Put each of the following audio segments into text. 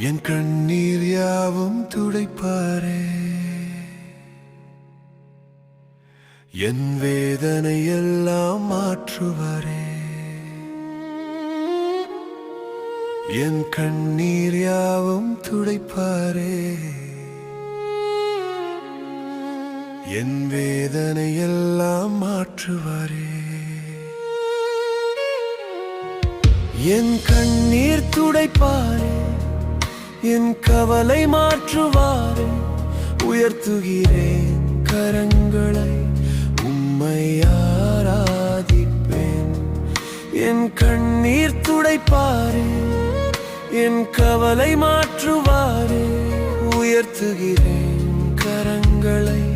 என் கண்ணீர் யாவும் துடைப்பாரே. என் வேதனை எல்லாம் மாற்றுவாரே. என் கண்ணீர் யாவும் துடைப்பாரே. என் வேதனை எல்லாம் மாற்றுவாரே. என் கண்ணீர் துடைப்பாரே. என் கவலை மாற்றுவாரே உயர்த்துகிறேன் கரங்களை உம்மை ஆராதிப்பேன். என் கண்ணீர் துடைப்பாரே என் கவலை மாற்றுவாரே உயர்த்துகிறேன் கரங்களை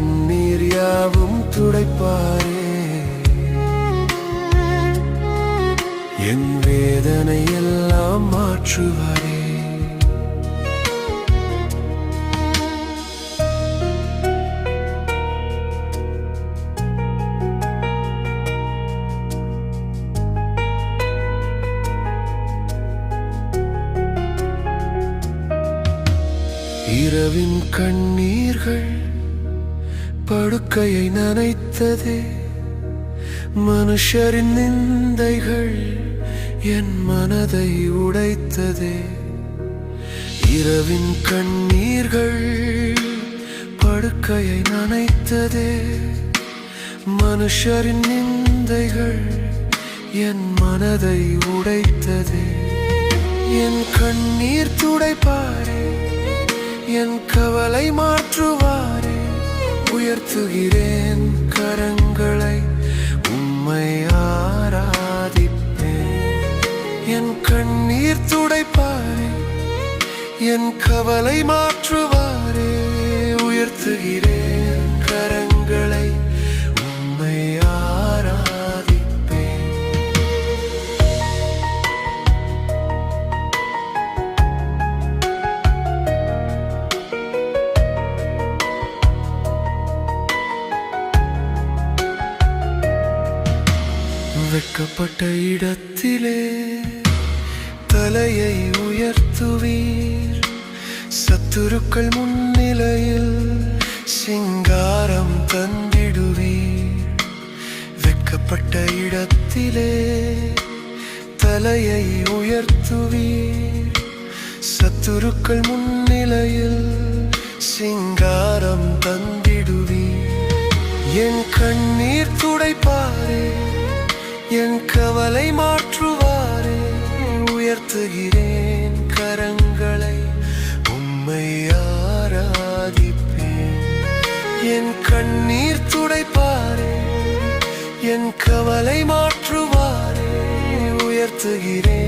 கண்ணீர் யாவும் துடைப்பாரே. என் வேதனை எல்லாம் மாற்றுவாரே. இரவின் கண்ணீர்கள் படுக்கையை நனைத்ததே. மனுஷரின் நிந்தைகள் என் மனதை உடைத்ததே. இரவின் கண்ணீர்கள் படுக்கையை நனைத்ததே. மனுஷரின் நிந்தைகள் என் மனதை உடைத்ததே. என் கண்ணீர் துடைப்பாரே என் கவலை மாற்றுவார். உயர்த்துகிறேன் கரங்களை உம்மை ஆராதிப்பேன். என் கண்ணீர் துடைப்பாரே என் கவலை மாற்றுவாரே உயர்த்துகிறேன். வெட்கப்பட்ட இடத்திலே தலையை உயர்த்துவீர். சத்துருக்கள் முன்னிலையில் சிங்காரம் தந்திடுவீர். வெட்கப்பட்ட இடத்திலே தலையை உயர்த்துவீர். சத்துருக்கள் முன்னிலையில் சிங்காரம் தந்திடுவீர். என் கண்ணீர் துடைப்பாரே. என் கவலை மாற்றுவாரே உயர்த்துகிறேன் கரங்களை உம்மை ஆராதிப்பேன். என் கண்ணீர் துடைப்பாரே என் கவலை மாற்றுவாரே உயர்த்துகிறேன்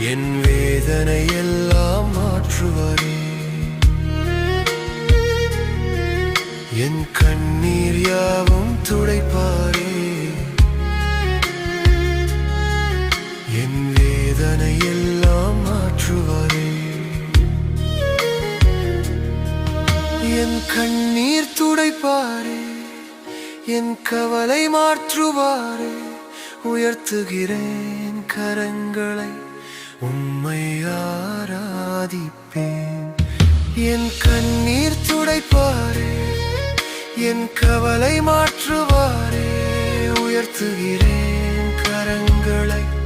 என் வேதனை எல்லாம் மாற்றுவரே. என் கண்ணீர் யாவும் துடைப்பாரே. என் வேதனை எல்லாம் மாற்றுவாரே. என் கண்ணீர் துடைப்பாரே. என் கவலை மாற்றுவாரே. உயர்த்துகிறேன் கரங்களை. உம்மை ஆராதிப்பேன். என் கண்ணீர் துடைப்பாரே என் கவலை மாற்றுவாரே உயர்த்துகிறேன் கரங்களை.